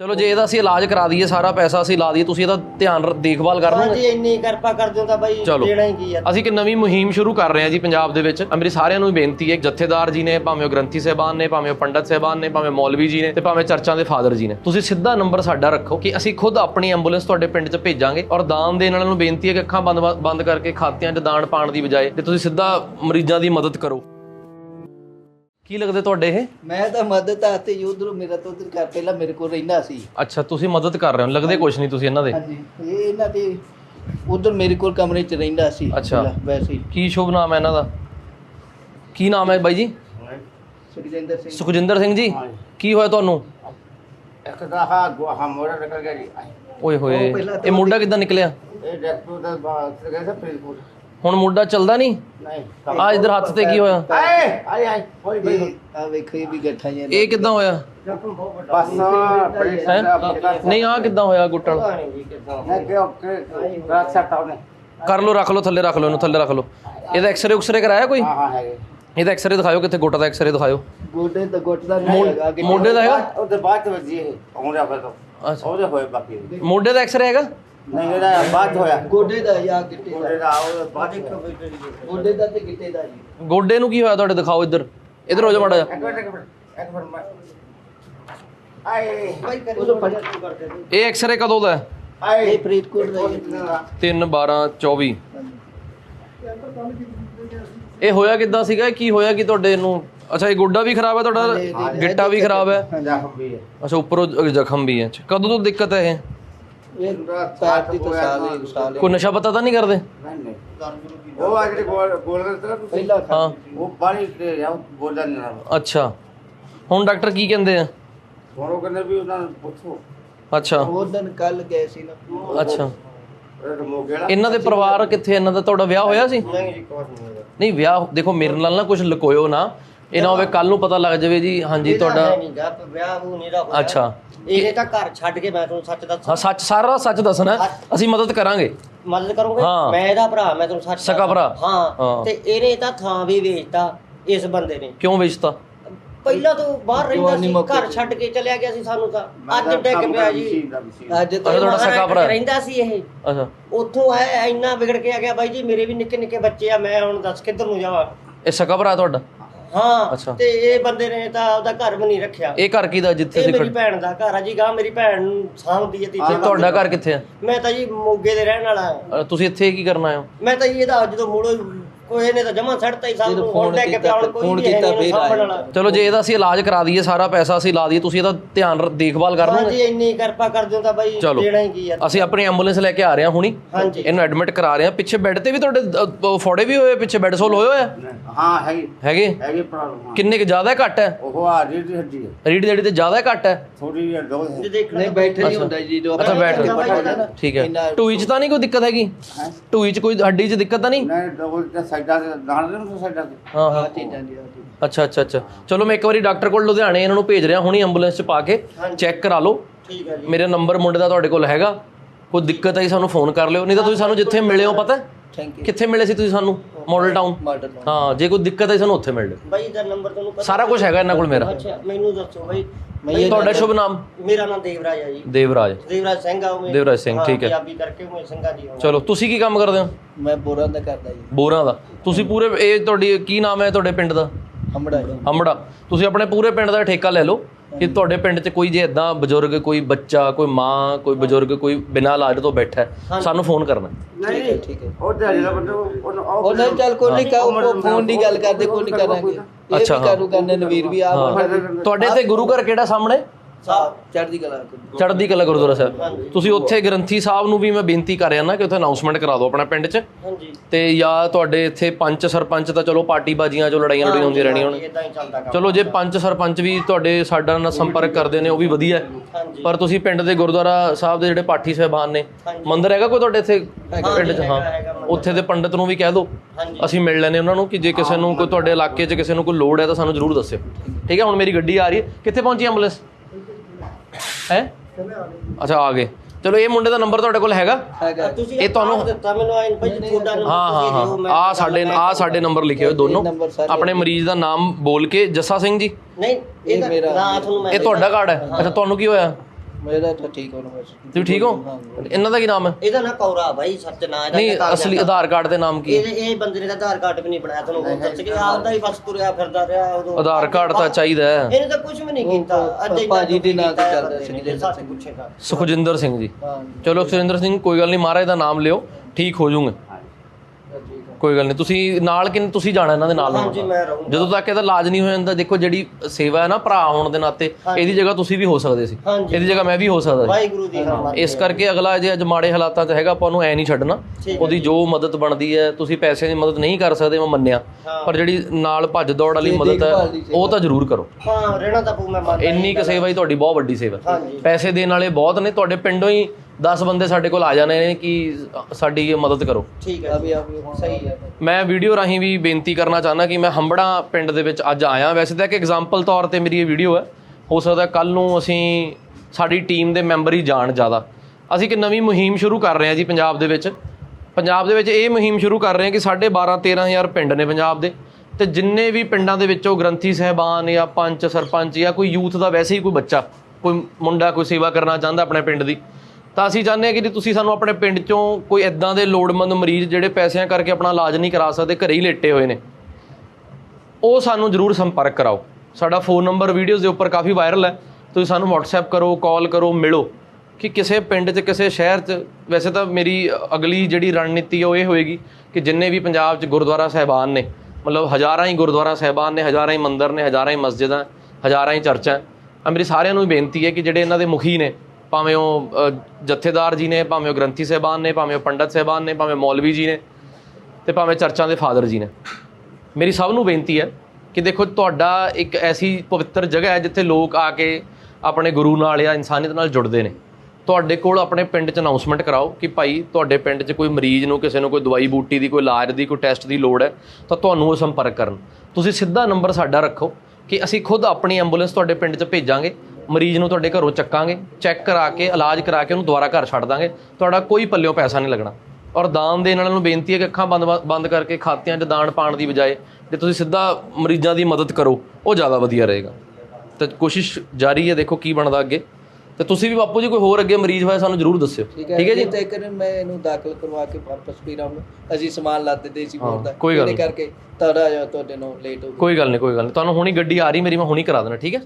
ਚਲੋ ਜੇ ਇਹਦਾ ਅਸੀਂ ਇਲਾਜ ਕਰਾ ਦਈਏ ਸਾਰਾ ਪੈਸਾ ਅਸੀਂ ਲਾ ਦਈਏ ਤੁਸੀਂ ਇਹਦਾ ਧਿਆਨ ਰ- ਦੇਖਭਾਲ ਕਰ ਲਓਗੇ ਹਾਂਜੀ ਇੰਨੀ ਕਿਰਪਾ ਕਰ ਦਿਓ ਤਾਂ ਬਾਈ ਚਲੋ। ਦੇਣਾ ਹੀ ਕੀ ਆ। ਅਸੀਂ ਇੱਕ ਨਵੀਂ ਮੁਹਿੰਮ ਸ਼ੁਰੂ ਕਰ ਰਹੇ ਹਾਂ ਜੀ ਪੰਜਾਬ ਦੇ ਵਿੱਚ। ਅਹ ਮੇਰੀ ਸਾਰਿਆਂ ਨੂੰ ਬੇਨਤੀ ਹੈ ਜਥੇਦਾਰ ਜੀ ਨੇ ਭਾਵੇਂ ਉਹ ਗ੍ਰੰਥੀ ਸਾਹਿਬਾਨ ਨੇ ਭਾਵੇਂ ਉਹ ਪੰਡਤ ਸਾਹਿਬਾਨ ਨੇ ਭਾਵੇਂ ਮੌਲਵੀ ਜੀ ਨੇ ਤੇ ਭਾਵੇਂ ਚਰਚਾਂ ਦੇ ਫਾਦਰ ਜੀ ਨੇ। ਤੁਸੀਂ ਸਿੱਧਾ ਨੰਬਰ ਸਾਡਾ ਰੱਖੋ ਕਿ ਅਸੀਂ ਖੁਦ ਆਪਣੀ ਐਂਬੂਲੈਂਸ ਤੁਹਾਡੇ ਪਿੰਡ 'ਚ ਭੇਜਾਂਗੇ ਔਰ ਦਾਨ ਦੇਣ ਵਾਲਿਆਂ ਨੂੰ ਬੇਨਤੀ ਹੈ ਕਿ ਅੱਖਾਂ ਬੰਦ ਬੰਦ ਕਰਕੇ ਖਾਤਿਆਂ 'ਚ ਦਾਨ ਪਾਉਣ ਦੀ ਬਜਾਏ ਤੇ ਤੁਸੀਂ ਸਿੱਧਾ ਮਰੀਜ਼ਾਂ ਦੀ ਮਦਦ ਕਰੋ। ਕੀ ਲੱਗਦੇ ਤੁਹਾਡੇ ਇਹ? ਮੈਂ ਤਾਂ ਮਦਦ ਆਤੇ ਉਧਰੋਂ ਮੇਰਾ ਤਾਂ ਉਧਰ ਘਰ ਪਹਿਲਾਂ ਮੇਰੇ ਕੋਲ ਰਹਿੰਦਾ ਸੀ। ਅੱਛਾ ਤੁਸੀਂ ਮਦਦ ਕਰ ਰਹੇ ਹੋ ਲੱਗਦੇ ਕੁਝ ਨਹੀਂ ਤੁਸੀਂ ਇਹਨਾਂ ਦੇ? ਹਾਂਜੀ ਇਹ ਇਹਨਾਂ ਦੇ ਉਧਰ ਮੇਰੇ ਕੋਲ ਕਮਰੇ 'ਚ ਰਹਿੰਦਾ ਸੀ। ਅੱਛਾ। ਪਹਿਲਾਂ, ਵੈਸੇ ਹੀ। ਕੀ ਸ਼ੁਭ ਨਾਮ ਹੈ ਇਹਨਾਂ ਦਾ? ਕੀ ਨਾਮ ਹੈ ਬਾਈ ਜੀ? ਸੁਖਜਿੰਦਰ ਸਿੰਘ। ਸੁਖਜਿੰਦਰ ਸਿੰਘ ਜੀ? ਕੀ ਹੋਇਆ ਤੁਹਾਨੂੰ? ਇੱਕ ਤਾਂ ਹਾਂ ਗੁਆਹਾ ਮੋੜਾ ਨਿਕਲ ਗਿਆ ਜੀ। ਓਏ ਹੋਏ ਉਹ ਪਹਿਲਾਂ ਤਾਂ ਇਹ ਮੁੰਡਾ ਕਿੱਦਾਂ ਨਿਕਲਿਆ? ਇਹ ਡਾਕਟਰ ਦਾ ਬਾਤ ਸੀ ਫਰੀਦਕੋਟ। ਹੁਣ ਮੁੰਡਾ ਚੱਲਦਾ ਨਹੀਂ? ਨਹੀਂ। ਆ ਇਧਰ ਹੱਥ ਤੇ ਕੀ ਹੋਇਆ? ਆਏ ਆਏ ਆਏ ਹੋਈ ਬਈ ਆ ਵੇਖੋ ਇਹ ਵੀ ਗੱਠਾਂ ਜਿਹੀਆਂ ਇਹ ਕਿੱਦਾਂ ਹੋਇਆ? ਬਸ ਨਹੀਂ ਆ ਕਿੱਦਾਂ ਹੋਇਆ ਗੁੱਟਣ ਕਰ ਲੋ ਰੱਖ ਲੋ ਥੱਲੇ ਰੱਖ ਲੋ ਇਹਨੂੰ ਥੱਲੇ ਰੱਖ ਲੋ ਇਹਦਾ ਐਕਸਰੇ ਉਕਸਰੇ ਕਰਾਇਆ ਕੋਈ? ਹਾਂ ਹਾਂ ਹੈਗੇ। ਇਹਦਾ ਐਕਸਰੇ ਦਿਖਾਓ ਕਿੱਥੇ ਗੁੱਟ ਦਾ ਐਕਸਰੇ ਦਿਖਾਓ ਗੋਡੇ ਤਾਂ ਗੁੱਟ ਦਾ ਨਹੀਂ ਹੈਗਾ ਮੋਢੇ ਦਾ ਹੈਗਾ? ਉਹਦੇ ਬਾਅਦ ਚ ਵੱਜੀ ਇਹ। ਆਉਂਦਾ ਫਿਰ ਤੋਂ। ਅੱਛਾ। ਉਹਦੇ ਹੋਏ ਬਾਕੀ। ਮੋਢੇ ਦਾ ਐਕਸਰੇ ਹੈਗਾ? ਨਹੀਂ ਇਹਦਾ ਬਾਅਦ ਹੋਇਆ। ਗੋਡੇ ਦਾ ਜਾਂ ਗਿੱਟੇ ਦਾ? ਦਾ ਉਹਦੇ ਬਾਅਦ ਚ ਗੋਡੇ। ਦਾ ਤੇ ਗਿੱਟੇ ਦਾ ਜੀ। ਗੋਡੇ ਨੂੰ ਕੀ ਹੋਇਆ ਤੁਹਾਡੇ? ਦਿਖਾਓ ਇੱਧਰ। ਇੱਧਰ ਹੋ ਜਾ ਮਾੜਾ ਜਿਹਾ। ਇੱਕ ਮਿੰਟ ਇੱਕ ਮਿੰਟ ਇੱਕ ਮਿੰਟ ਆਏ। ਇਹ ਐਕਸਰੇ ਕਦੋਂ ਦਾ ਹੈ? ਆਏ। ਇਹ ਫਰੀਦਕੋਟ ਦਾ ਹੀ ਹੈ। 3 12 24 ਇਹ ਹੋਇਆ ਕਿੱਦਾਂ ਸੀਗਾ? ਇਹ ਕੀ ਹੋਇਆ ਕਿ ਤੁਹਾਡੇ ਨੂੰ ਅੱਛਾ ਇਹ ਗੋਡਾ ਵੀ ਖਰਾਬ ਹੈ ਤੁਹਾਡਾ ਗਿੱਟਾ ਵੀ ਖਰਾਬ ਹੈ? ਜ਼ਖਮ ਵੀ ਹੈ। ਅੱਛਾ ਉੱਪਰੋਂ ਜ਼ਖਮ ਵੀ ਹੈ। ਅੱਛਾ, ਕਦੋਂ ਤੋਂ ਦਿੱਕਤ ਹੈ ਇਹ? ਇਹ ਪੈਰ ਦੀ ਤਾਂ ਹੀ ਸਾਲ ਕੋਈ ਨਸ਼ਾ ਪਤਾ ਤਾਂ ਨਹੀਂ ਕਰਦੇ? ਨਹੀਂ ਉਹ ਆ ਜਿਹੜੇ ਗੋਲ ਗੋਲ ਕਰਦੇ ਤੁਸੀਂ? ਪਹਿਲਾਂ ਹਾਂ। ਉਹ ਪਾਣੀ ਤੇ ਜਾਓ ਬੋਲਦਾ ਨਹੀਂ ਨਾ। ਅੱਛਾ। ਹੁਣ ਡਾਕਟਰ ਕੀ ਕਹਿੰਦੇ ਆ? ਹੁਣ ਉਹ ਕਹਿੰਦੇ ਵੀ ਉਹਨਾਂ ਨੂੰ ਪੁੱਛੋ। ਅੱਛਾ। ਉਹ ਦਿਨ ਕੱਲ ਗਏ ਸੀ ਨਾ। ਅੱਛਾ। ਇਹ ਮੋਗੇ ਵਾਲਾ। ਇਹਨਾਂ ਦੇ ਪਰਿਵਾਰ ਕਿੱਥੇ? ਇਹਨਾਂ ਦਾ ਤੁਹਾਡਾ ਵਿਆਹ ਹੋਇਆ ਸੀ? ਨਹੀਂ ਜੀ ਕੁਛ ਨਹੀਂ ਹੋਇਆ। ਨਹੀਂ ਵਿਆਹ ਦੇਖੋ ਮੇਰੇ ਨਾਲ ਨਾ ਕੁਝ ਲੁਕੋਇਓ ਨਾ। ਇਹ ਨਾ ਹੋਵੇ ਕੱਲ ਨੂੰ ਪਤਾ ਲੱਗ ਜਾਵੇ ਜੀ ਹਾਂਜੀ ਤੁਹਾਡਾ ਨਹੀਂ ਗਾ ਵਿਆਹ ਉਹ ਨਹੀਂ ਦਾ ਹੋਇਆ। ਅੱਛਾ। ਇਹ ਤਾਂ ਘਰ ਛੱਡ ਕੇ ਮੈਂ ਤੁਹਾਨੂੰ ਸੱਚ ਦੱਸਾਂ ਹਾਂ ਸੱਚ ਸਾਰਾ ਸੱਚ ਦੱਸਣਾ ਹੈ। ਅਸੀਂ ਮਦਦ ਕਰਾਂਗੇ ਮਦਦ ਕਰੋਗੇ ਹਾਂ। ਮੈਂ ਇਹਦਾ ਭਰਾ ਮੈਂ ਤੁਹਾਨੂੰ ਸੱਚ ਸਕਾ ਦੱਸਾਂ। ਭਰਾ। ਹਾਂ ਹਾਂ। ਤੇ ਇਹਨੇ ਤਾਂ ਥਾਂ ਵੀ ਵੇਚਤਾ ਇਸ ਬੰਦੇ ਨੇ ਕਿਉਂ ਵੇਚਤਾ ਪਹਿਲਾਂ ਤੋਂ ਬਾਹਰ ਰਹਿੰਦਾ ਸੀ ਘਰ। ਛੱਡ ਕੇ ਚਲਿਆ ਗਿਆ ਸੀ ਸਾਨੂੰ ਤਾਂ ਅੱਜ ਡਿੱਗ ਪਿਆ ਜੀ। ਅੱਜ ਅੱਛਾ, ਤਾਂ ਤੁਹਾਡਾ ਸਕਾ ਭਰਾ। ਰਹਿੰਦਾ ਸੀ ਇਹ ਅੱਛਾ ਉੱਥੋਂ ਆਇਆ ਇੰਨਾ ਵਿਗੜ ਕੇ ਆ ਗਿਆ ਬਾਈ ਜੀ ਮੇਰੇ ਵੀ ਨਿੱਕੇ ਨਿੱਕੇ ਬੱਚੇ ਆ ਮੈਂ ਹੁਣ ਦੱਸ ਕਿੱਧਰ ਨੂੰ ਜਾਵਾਂ ਇਹ ਸਕਾ ਭਰਾ ਤੁਹਾਡਾ ਹਾਂ। ਤੇ ਇਹ ਬੰਦੇ ਨੇ ਤਾਂ ਉਹਦਾ ਘਰ ਵੀ ਨਹੀਂ ਰੱਖਿਆ। ਇਹ ਘਰ ਕਿਹਦਾ ਜਿੱਥੇ ਇਹ ਮੇਰੀ ਭੈਣ ਦਾ ਘਰ ਆ ਜੀ ਗਾਂ ਮੇਰੀ ਭੈਣ ਨੂੰ ਸਾਂਭਦੀ ਹੈ ਤੀਜੇ ਤੁਹਾਡਾ ਘਰ ਕਿੱਥੇ ਆ? ਮੈਂ ਤਾਂ ਜੀ ਮੋਗੇ ਦੇ ਰਹਿਣ ਵਾਲਾ ਹਾਂ। ਅ, ਤੁਸੀਂ ਇੱਥੇ ਕੀ ਕਰਨ ਆਏ ਹੋ? ਮੈਂ ਤਾਂ ਜੀ ਇਹਦਾ ਜਦੋਂ ਮੂੜੋ ਕੋਈ ਨੇ ਤਾਂ ਜਮਾ ਛੱਡਤਾ ਹੀ ਸਭ ਜਦੋਂ ਨੂੰ ਫੋਨ ਹੁਣ ਲੈ ਕੇ ਕੀਤਾ- ਪਿਆਉਣ ਕੋਈ ਫੋਨ ਨਹੀਂ ਹੈ ਕੀਤਾ ਨਹੀਂ ਫਿਰ ਸਾਂਭਣ ਆਇਆ। ਵਾਲਾ। ਚਲੋ ਜੇ ਇਹਦਾ ਅਸੀਂ ਇਲਾਜ ਕਰਾ ਦਈਏ ਸਾਰਾ ਪੈਸਾ ਅਸੀਂ ਲਾ ਦਈਏ ਤੁਸੀਂ ਇਹਦਾ ਧਿਆਨ ਦੇਖਭਾਲ ਕਰ ਹਾਂਜੀ ਲਓਗੇ ਇੰਨੀ ਕਿਰਪਾ ਕਰ ਦਿਓ ਤਾਂ ਬਾਈ ਚਲੋ। ਦੇਣਾ ਹੀ ਕੀ ਆ। ਅਸੀਂ ਆਪਣੀ ਐਂਬੂਲੈਂਸ ਲੈ ਕੇ ਆ ਰਹੇ ਹਾਂ ਹੁਣੀ। ਇਹਨੂੰ ਐਡਮਿਟ ਕਰਾ ਰਹੇ ਹਾਂ। ਪਿੱਛੇ ਬੈੱਡ ਤੇ ਵੀ ਤੁਹਾਡੇ ਫੋੜੇ ਵੀ ਹੋਏ ਪਿੱਛੇ ਬੈੱਡ ਸੋਲ ਹੋਏ ਹੋਏ ਹਾਂ ਹੈਗੀ। ਹੈਗੇ? ਹੈਗੀ ਪ੍ਰੋਬਲਮ ਕਿੰਨੇ ਕੁ ਜ਼ਿਆਦਾ ਘੱਟ ਹੈ? ਉਹ ਆ ਰੀਡ ਦੀ ਹੱਡੀ ਹੈ ਰੀਡ ਜਿਹੜੀ ਤੇ ਜ਼ਿਆਦਾ ਘੱਟ ਹੈ? ਥੋੜੀ ਜਿਹੀ ਜੇ ਦੇਖਣਾ ਨਹੀਂ ਬੈਠੇ ਹੀ ਹੁੰਦਾ ਜੀ ਜਦੋਂ ਅੱਛਾ ਬੈਠ ਕੇ ਠੀਕ ਹੈ। ਟੂਈ ਚ ਤਾਂ ਨਹੀਂ ਕੋਈ ਦਿੱਕਤ ਹੈਗੀ? ਟੂਈ ਚ ਕੋਈ ਹੱਡੀ ਚ ਦਿੱਕਤ ਤਾਂ ਨਹੀਂ? ਨਹੀਂ ਡਬਲ ਤੇ ਸਾਈਡਾਂ ਤੇ ਦਾਣ ਦੇ ਨੂੰ ਸਾਈਡਾਂ ਤੇ? ਹਾਂ ਹਾਂ। ਚੀਜ਼ਾਂ ਦੀ। ਅੱਛਾ ਅੱਛਾ ਅੱਛਾ। ਚਲੋ ਮੈਂ ਇੱਕ ਵਾਰੀ ਡਾਕਟਰ ਕੋਲ ਲੁਧਿਆਣੇ ਇਹਨਾਂ ਨੂੰ ਭੇਜ ਰਿਹਾ ਹੁਣੀ ਐਂਬੂਲੈਂਸ ਚ ਪਾ ਕੇ। ਚੈੱਕ ਕਰਾ ਲਓ। ਠੀਕ ਹੈ ਜੀ। ਮੇਰੇ ਨੰਬਰ ਮੁੰਡੇ ਦਾ ਤੁਹਾਡੇ ਕੋਲ ਹੈਗਾ। ਕੋਈ ਦਿੱਕਤ ਆਈ ਸਾਨੂੰ ਫੋਨ ਕਰ ਲਿਓ। ਨਹੀਂ ਤਾਂ ਤੁਸੀਂ ਸਾਨੂੰ ਜਿੱਥੇ ਮਿਲੇ ਹੋ ਪਤਾ? ਥੈਂਕ ਯੂ ਕਿੱਥੇ ਮਿਲੇ ਸੀ ਤੁਸੀਂ ਸਾਨੂੰ? ਮਾਡਲ ਟਾਊਨ ਮਾਡਲ ਹਾਂ ਜੇ ਕੋਈ ਦਿੱਕਤ ਆਈ ਸਾਨੂੰ ਉੱਥੇ ਮਿਲ ਲਿਓ। ਬਾਈ ਦਾ ਨੰਬਰ ਤੁਹਾਨੂੰ ਪਤਾ ਸਾਰਾ ਕੁਝ ਹੈਗਾ ਇਹਨਾਂ ਕੋਲ ਮੇਰਾ। ਅੱਛਾ ਮੈਨੂੰ ਦੱਸੋ ਬਾਈ। ਮੈਂ ਤੁਹਾਡਾ ਸ਼ੁਭ ਨਾਮ? ਮੇਰਾ ਨਾਮ ਦੇਵਰਾਜ ਹੈ ਜੀ। ਦੇਵਰਾਜ। ਦੇਵਰਾਜ ਸਿੰਘ ਆ ਉਹ ਦੇਵਰਾਜ ਸਿੰਘ, ਠੀਕ ਹੈ। ਪੰਜਾਬੀ ਕਰਕੇ ਮੈਂ ਸਿੰਘਾ ਜੀ ਹਾਂ ਚਲੋ ਤੁਸੀਂ ਕੀ ਕੰਮ ਕਰਦੇ ਹੋ? ਮੈਂ ਬੋਰਾਂ ਦਾ ਕਰਦਾ ਜੀ। ਬੋਰਾਂ ਦਾ। ਤੁਸੀਂ ਪੂਰੇ ਇਹ ਤੁਹਾਡੀ ਕੀ ਨਾਮ ਹੈ ਤੁਹਾਡੇ ਪਿੰਡ ਦਾ? ਹਮੜਾ ਜੀ। ਹਮੜਾ ਤੁਸੀਂ ਆਪਣੇ ਪੂਰੇ ਪਿੰਡ ਦਾ ਠੇਕਾ ਲੈ ਲਓ। ਕਿ ਤੁਹਾਡੇ ਪਿੰਡ 'ਚ ਕੋਈ ਜੇ ਇਦਾਂ ਬਜ਼ੁਰਗ ਕੋਈ ਬੱਚਾ ਕੋਈ ਮਾਂ ਕੋਈ ਬਜ਼ੁਰਗ ਕੋਈ ਬਿਨਾਂ ਇਲਾਜ ਤੋਂ ਬੈਠਾ ਹੈ ਸਾਨੂੰ ਫੋਨ ਕਰਨਾ। ਨਹੀਂ ਠੀਕ ਹੈ ਠੀਕ ਹੈ। ਉਹ ਤੇ ਜਿਹੜਾ ਬੰਦਾ ਉਹਨੂੰ ਉਹ ਉਹ ਨਹੀਂ ਚੱਲ ਕੋਈ ਨਹੀਂ ਕਹੋ ਫੋਨ ਦੀ ਗੱਲ ਕਰਦੇ ਕੋਈ ਨਹੀਂ ਕਰਾਂਗੇ। ਇਹ ਅੱਛਾ। ਕਰੂ ਕਰਨੇ ਨਵੀਰ ਵੀ ਆ ਤੁਹਾਡੇ ਇੱਥੇ ਗੁਰੂ ਘਰ ਕਿਹੜਾ ਸਾਹਮਣੇ? ਸਾਹਿਬ ਚੜ੍ਹਦੀ ਕਲਾ ਕਰੋ। ਚੜ੍ਹਦੀ ਕਲਾ ਗੁਰਦੁਆਰਾ ਸਾਹਿਬ। ਤੁਸੀਂ ਉੱਥੇ ਗ੍ਰੰਥੀ ਸਾਹਿਬ ਨੂੰ ਵੀ ਮੈਂ ਬੇਨਤੀ ਕਰ ਰਿਹਾ ਨਾ ਕਿ ਉੱਥੇ ਅਨਾਉਂਸਮੈਂਟ ਕਰਾ ਦਿਓ ਆਪਣਾ ਪਿੰਡ 'ਚ। ਹਾਂਜੀ। ਤੇ ਜਾਂ ਤੁਹਾਡੇ ਇੱਥੇ ਪੰਚ ਸਰਪੰਚ ਤਾਂ ਚਲੋ ਪਾਰਟੀ ਬਾਜੀਆਂ ਜੋ ਲੜਾਈਆਂ ਲੜੀਆਂ ਹੁੰਦੀਆਂ ਰਹਿਣੀਆਂ ਹੁਣ। ਚਲੋ ਜੇ ਪੰਚ ਸਰਪੰਚ ਵੀ ਤੁਹਾਡੇ ਸਾਡਾ ਨਾਲ ਸੰਪਰਕ ਕਰਦੇ ਨੇ ਉਹ ਵੀ ਵਧੀਆ। ਪਰ ਤੁਸੀਂ ਪਿੰਡ ਦੇ ਗੁਰਦੁਆਰਾ ਸਾਹਿਬ ਦੇ ਜਿਹੜੇ ਪਾਠੀ ਸਾਹਿਬਾਨ ਨੇ ਮੰਦਿਰ ਹੈਗਾ ਕੋਈ ਤੁਹਾਡੇ ਇੱਥੇ? ਪਿੰਡ 'ਚ? ਹਾਂ। ਉੱਥੇ ਦੇ ਪੰਡਤ ਨੂੰ ਵੀ ਕਹਿ ਦਿਓ। ਅਸੀਂ ਮਿਲ ਲੈਨੇ ਉਹਨਾਂ ਨੂੰ ਕਿ ਜੇ ਕਿਸੇ ਨੂੰ ਕੋਈ ਤੁਹਾਡੇ ਇਲਾਕੇ 'ਚ ਕਿਸੇ ਨੂੰ ਕੋਈ ਲੋੜ ਹੈ ਤਾਂ ਸਾਨੂੰ ਜ਼ਰੂਰ ਦੱਸਿਓ। ਠੀਕ ਹੈ ਹੁਣ ਮੇਰੀ ਗੱਡੀ ਆ ਰਹੀ ਹੈ। ਕਿੱਥੇ ਪਹੁੰਚੀ ਐਂਬੂਲੈਂਸ? ਹੈ? ਅੱਛਾ ਆ ਗਏ। ਚਲੋ ਇਹ ਮੁੰਡੇ ਦਾ ਨੰਬਰ ਤੁਹਾਡੇ ਕੋਲ ਹੈਗਾ? ਤੁਸੀਂ ਇਹ ਤੁਹਾਨੂੰ- ਦਿੱਤਾ ਮੈਨੂੰ ਆਇਨ ਭਾਈ ਤੁਹਾਡਾ ਨੰਬਰ ਹਾਂ ਹਾਂ ਆ ਸਾਡੇ ਆ ਸਾਡੇ ਨੰਬਰ ਲਿਖੇ ਹੋਏ ਦੋਨੋਂ। ਆਪਣੇ ਮਰੀਜ਼ ਦਾ ਨਾਮ ਬੋਲ ਕੇ ਜੱਸਾ ਸਿੰਘ ਜੀ। ਨਹੀਂ ਇਹ ਮੇਰਾ- ਇਹ ਤੁਹਾਡਾ ਕਾਰਡ ਹੈ। ਅੱਛਾ ਤੁਹਾਨੂੰ ਕੀ ਹੋਇਆ? ਮੇਰਾ ਤਾਂ ਠੀਕ ਹੋਣਾ ਬਸ। ਤੁਸੀਂ ਠੀਕ ਹੋ? ਇਹਨਾਂ ਦਾ ਕੀ ਨਾਮ ਹੈ? ਇਹਦਾ ਨਾ ਕੌਰਾ ਬਾਈ ਸੱਚ ਨਾ ਇਹਦਾ ਨਹੀਂ ਅਸਲੀ ਦਾ। ਆਧਾਰ ਕਾਰਡ ਦੇ ਨਾਮ ਕੀ ਹੈ? ਇਹ ਇਹ ਬੰਦੇ ਨੇ ਤਾਂ ਆਧਾਰ ਕਾਰਡ ਵੀ ਨਹੀਂ ਬਣਾਇਆ ਤੁਹਾਨੂੰ ਹੋਰ ਦੱਸ ਕੇ ਆਪਦਾ ਹੀ ਬਸ ਤੁਰਿਆ ਫਿਰਦਾ ਰਿਹਾ ਉਦੋਂ। ਆਧਾਰ ਕਾਰਡ ਤਾਂ ਚਾਹੀਦਾ ਹੈ। ਇਹਨੇ ਤਾਂ ਕੁਝ ਵੀ ਨਹੀਂ ਕੀਤਾ। ਅੱਜ ਭਾਜੀ ਦੇ ਨਾਂ ਤੇ ਚੱਲਦਾ ਸੁਖਜਿੰਦਰ ਸਿੰਘ। ਪੁੱਛੇਗਾ। ਸੁਖਜਿੰਦਰ ਸਿੰਘ ਜੀ। ਹਾਂ। ਚਲੋ ਸੁਰਿੰਦਰ ਸਿੰਘ ਕੋਈ ਗੱਲ ਨਹੀਂ ਮਹਾਰਾਜ ਦਾ ਨਾਮ ਲਿਓ। ਠੀਕ ਹੋ ਜਾਓਗੇ ਹੈ ਕੋਈ ਗੱਲ ਨਹੀਂ ਤੁਸੀਂ ਨਾਲ ਕਿ ਤੁਸੀਂ ਜਾਣਾ ਇਹਨਾਂ ਦੇ ਨਾਲ ਹਾਂਜੀ ਮੈਂ ਰਹੂੰਗਾ। ਜਦੋਂ ਤੱਕ ਇਹਦਾ ਇਲਾਜ ਨਹੀਂ ਹੋ ਜਾਂਦਾ ਦੇਖੋ ਜਿਹੜੀ ਸੇਵਾ ਹੈ ਨਾ ਭਰਾ ਹੋਣ ਦੇ ਨਾਤੇ ਇਹਦੀ ਜਗ੍ਹਾ ਤੁਸੀਂ ਵੀ ਹੋ ਸਕਦੇ ਸੀ। ਹਾਂਜੀ। ਇਹਦੀ ਜਗ੍ਹਾ ਮੈਂ ਵੀ ਹੋ ਸਕਦਾ ਸੀ। ਵਾਹਿਗੁਰੂ ਦੀ ਹਮਾਰ ਇਸ ਕਰਕੇ ਅਗਲਾ ਜੇ ਅੱਜ ਮਾੜੇ ਹਾਲਾਤਾਂ 'ਚ ਹੈਗਾ ਆਪਾਂ ਉਹਨੂੰ ਐ ਨਹੀਂ ਛੱਡਣਾ। ਉਹਦੀ ਜੋ। ਮਦਦ ਬਣਦੀ ਹੈ ਤੁਸੀਂ ਪੈਸੇ ਦੀ ਮਦਦ ਨਹੀਂ ਕਰ ਸਕਦੇ ਮੈਂ ਮੰਨਿਆ। ਪਰ ਜਿਹੜੀ ਨਾਲ ਭੱਜ ਦੌੜ ਵਾਲੀ ਮਦਦ ਹੈ। ਉਹ ਤਾਂ ਜ਼ਰੂਰ ਕਰੋ। ਹਾਂ ਰਹਿਣਾ ਤਾਂ ਪੂ ਮੈਂ ਮੰਨਦਾ ਇੰਨੀ ਕੁ ਸੇਵਾ ਹੀ ਤੁਹਾਡੀ ਬਹੁਤ ਵੱਡੀ ਸੇਵਾ। ਪੈਸੇ ਦੇਣ ਵਾਲੇ ਬਹੁਤ ਨੇ ਤੁਹਾਡੇ ਪਿੰਡੋਂ ਹੀ 10 ਬੰਦੇ ਸਾਡੇ ਕੋਲ ਆ ਜਾਣੇ ਨੇ ਕਿ ਸਾਡੀ ਇਹ ਮਦਦ ਕਰੋ। ਠੀਕ ਹੈ ਅਭੀ ਅਭੀ ਸਹੀ ਹੈ। ਮੈਂ ਵੀਡੀਓ ਰਾਹੀਂ ਵੀ ਬੇਨਤੀ ਕਰਨਾ ਚਾਹੁੰਦਾ ਕਿ ਮੈਂ ਹੰਬੜਾ ਪਿੰਡ ਦੇ ਵਿੱਚ ਅੱਜ ਆਇਆ। ਵੈਸੇ ਤਾਂ ਇੱਕ ਐਗਜ਼ਾਮਪਲ ਤੌਰ ਤੇ ਮੇਰੀ ਇਹ ਵੀਡੀਓ ਹੈ। ਹੋ ਸਕਦਾ ਕੱਲ ਨੂੰ ਅਸੀਂ ਸਾਡੀ ਟੀਮ ਦੇ ਮੈਂਬਰ ਹੀ ਜਾਣ ਜ਼ਿਆਦਾ। ਅਸੀਂ ਇੱਕ ਨਵੀਂ ਮੁਹਿੰਮ ਸ਼ੁਰੂ ਕਰ ਰਹੇ ਹਾਂ ਜੀ ਪੰਜਾਬ ਦੇ ਵਿੱਚ। ਪੰਜਾਬ ਦੇ ਵਿੱਚ ਇਹ ਮੁਹਿੰਮ ਸ਼ੁਰੂ ਕਰ ਰਹੇ ਹਾਂ ਕਿ ਸਾਢੇ 12 13000 ਪਿੰਡ ਨੇ ਪੰਜਾਬ ਦੇ। ਤੇ ਜਿੰਨੇ ਵੀ ਪਿੰਡਾਂ ਦੇ ਵਿੱਚੋਂ ਗ੍ਰੰਥੀ ਸਹਿਬਾਨ ਜਾਂ ਪੰਚ ਸਰਪੰਚ ਜਾਂ ਕੋਈ ਯੂਥ ਦਾ ਵੈਸੇ ਹੀ ਕੋਈ ਬੱਚਾ ਕੋਈ ਮੁੰਡਾ ਕੋਈ ਸੇਵਾ ਕਰਨਾ ਚਾਹੁੰਦਾ ਆਪਣੇ ਪਿੰਡ ਦੀ। ਤਾਂ ਅਸੀਂ ਚਾਹੁੰਦੇ ਹਾਂ ਕਿ ਜੇ ਤੁਸੀਂ ਸਾਨੂੰ ਆਪਣੇ ਪਿੰਡ ਚੋਂ ਕੋਈ ਇਦਾਂ ਦੇ ਲੋੜਵੰਦ ਮਰੀਜ਼ ਜਿਹੜੇ ਪੈਸਿਆਂ ਕਰਕੇ ਆਪਣਾ ਇਲਾਜ ਨਹੀਂ ਕਰਾ ਸਕਦੇ, ਘਰੇ ਹੀ ਲੇਟੇ ਹੋਏ ਨੇ, ਉਹ ਸਾਨੂੰ ਜਰੂਰ ਸੰਪਰਕ ਕਰਾਓ। ਸਾਡਾ ਫੋਨ ਨੰਬਰ ਵੀਡੀਓਜ਼ ਦੇ ਉੱਪਰ ਕਾਫੀ ਵਾਇਰਲ ਹੈ। ਤੁਸੀਂ ਸਾਨੂੰ WhatsApp ਕਰੋ ਕਾਲ ਕਰੋ, ਮਿਲੋ ਕਿ ਕਿਸੇ ਪਿੰਡ 'ਚ, ਕਿਸੇ ਸ਼ਹਿਰ 'ਚ, ਵੈਸੇ ਤਾਂ ਮੇਰੀ ਅਗਲੀ ਜਿਹੜੀ ਰਣਨੀਤੀ ਉਹ ਇਹ ਹੋਏਗੀ ਕਿ ਜਿੰਨੇ ਵੀ ਪੰਜਾਬ 'ਚ ਗੁਰਦੁਆਰਾ ਸਾਹਿਬਾਨ ਨੇ, ਮਤਲਬ ਹਜ਼ਾਰਾਂ ਹੀ ਗੁਰਦੁਆਰਾ ਸਾਹਿਬਾਨ ਨੇ, ਹਜ਼ਾਰਾਂ ਹੀ ਮੰਦਿਰ ਨੇ, ਹਜ਼ਾਰਾਂ ਹੀ ਮਸਜਿਦਾਂ, ਹਜ਼ਾਰਾਂ ਹੀ ਚਰਚਾਂ ਮੇਰੀ ਸਾਰਿਆਂ ਨੂੰ ਬੇਨਤੀ ਹੈ ਕਿ ਜਿਹੜੇ ਇਹਨਾਂ ਦੇ ਮੁਖੀ ਨੇ ਭਾਵੇਂ ਉਹ ਅ, ਜਥੇਦਾਰ ਜੀ ਨੇ ਭਾਵੇਂ ਉਹ ਗ੍ਰੰਥੀ ਸਾਹਿਬਾਨ ਨੇ ਭਾਵੇਂ ਉਹ ਪੰਡਤ ਸਾਹਿਬਾਨ ਨੇ ਭਾਵੇਂ ਮੌਲਵੀ ਜੀ ਨੇ ਤੇ ਭਾਵੇਂ ਚਰਚਾਂ ਦੇ ਫਾਦਰ ਜੀ ਨੇ। ਮੇਰੀ ਸਭ ਨੂੰ ਬੇਨਤੀ ਹੈ ਕਿ ਦੇਖੋ ਤੁਹਾਡਾ ਇੱਕ ਐਸੀ ਪਵਿੱਤਰ ਜਗ੍ਹਾ ਹੈ ਜਿੱਥੇ ਲੋਕ ਆ ਕੇ ਆਪਣੇ ਗੁਰੂ ਨਾਲ ਜਾਂ ਇਨਸਾਨੀਅਤ ਨਾਲ ਜੁੜਦੇ ਨੇ। ਤੁਹਾਡੇ ਕੋਲ ਆਪਣੇ ਪਿੰਡ 'ਚ ਅਨਾਉਂਸਮੈਂਟ ਕਰਾਓ ਕਿ ਭਾਈ ਤੁਹਾਡੇ ਪਿੰਡ 'ਚ ਕੋਈ ਮਰੀਜ਼ ਨੂੰ ਕਿਸੇ ਨੂੰ ਕੋਈ ਦਵਾਈ ਬੂਟੀ ਦੀ ਕੋਈ ਇਲਾਜ ਦੀ ਕੋਈ ਟੈਸਟ ਦੀ ਲੋੜ ਹੈ ਤਾਂ ਤੁਹਾਨੂੰ ਉਹ ਸੰਪਰਕ ਕਰਨ। ਤੁਸੀਂ ਸਿੱਧਾ ਨੰਬਰ ਸਾਡਾ ਰੱਖੋ ਕਿ ਅਸੀਂ ਖੁਦ ਆਪਣੀ ਐਂਬੂਲੈਂਸ ਤੁਹਾਡੇ ਪਿੰਡ 'ਚ ਭੇਜਾਂਗੇ। ਮਰੀਜ਼ ਨੂੰ ਤੁਹਾਡੇ ਘਰੋਂ ਚੱਕਾਂਗੇ ਚੈੱਕ ਕਰਾ ਕੇ ਇਲਾਜ ਕਰਾ ਕੇ ਉਹਨੂੰ ਦੁਬਾਰਾ ਘਰ ਛੱਡ ਦਾਂਗੇ। ਤੁਹਾਡਾ ਕੋਈ ਪੱਲਿਓਂ ਪੈਸਾ ਨਹੀਂ ਲੱਗਣਾ। ਔਰ ਦਾਨ ਦੇਣ ਵਾਲਿਆਂ ਨੂੰ ਬੇਨਤੀ ਹੈ ਕਿ ਅੱਖਾਂ ਬੰਦ ਬੰਦ ਕਰਕੇ ਖਾਤਿਆਂ 'ਚ ਦਾਨ ਪਾਉਣ ਦੀ ਬਜਾਏ ਜੇ ਤੁਸੀਂ ਸਿੱਧਾ ਮਰੀਜ਼ਾਂ ਦੀ ਮਦਦ ਕਰੋ ਉਹ ਜ਼ਿਆਦਾ ਵਧੀਆ ਰਹੇਗਾ। ਤੇ ਕੋਸ਼ਿਸ਼ ਜਾਰੀ ਹੈ ਦੇਖੋ ਕੀ ਬਣਦਾ ਅੱਗੇ। ਤੇ ਤੁਸੀਂ ਵੀ ਬਾਪੂ ਜੀ ਕੋਈ ਹੋਰ ਅੱਗੇ ਮਰੀਜ਼ ਹੋਇਆ ਸਾਨੂੰ ਜਰੂਰ ਦੱਸਿਓ। ਠੀਕ ਹੈ ਜੀ? ਤੇ ਕਰ ਮੈਂ ਇਹਨੂੰ ਦਾਖਲ ਕਰਵਾ ਕੇ ਵਾਪਸ ਵੀ ਆਉਂਗਾ ਅਸੀਂ ਸਮਾਨ ਲੱਦ ਦੇ ਸੀ ਬੋਰਡ ਦਾ। ਕੋਈ ਗੱਲ ਇਹਦੇ ਕਰਕੇ ਤੁਹਾਡਾ ਜੋ ਤੁਹਾਡੇ ਨੂੰ ਲੇਟ ਹੋ ਗਿਆ। ਕੋਈ ਗੱਲ ਨਹੀਂ ਕੋਈ ਗੱਲ ਨਹੀਂ। ਤੁਹਾਨੂੰ ਹੁਣੀ ਗੱਡੀ ਆ ਰਹੀ ਮੇਰੀ ਮੈਂ ਹੁਣੀ ਕਰਾ ਦੇਣਾ ਠੀਕ ਹੈ।